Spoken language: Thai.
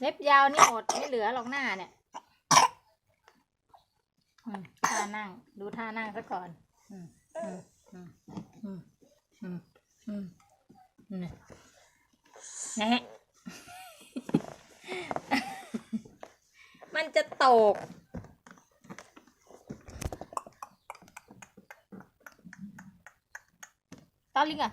เล็บยาวนี่อดไม่เหลือหรอกหน้าเนี่ยท่านั่ง ดูท่านั่งซะก่อนนะฮะมันจะตก ตอลิงอะ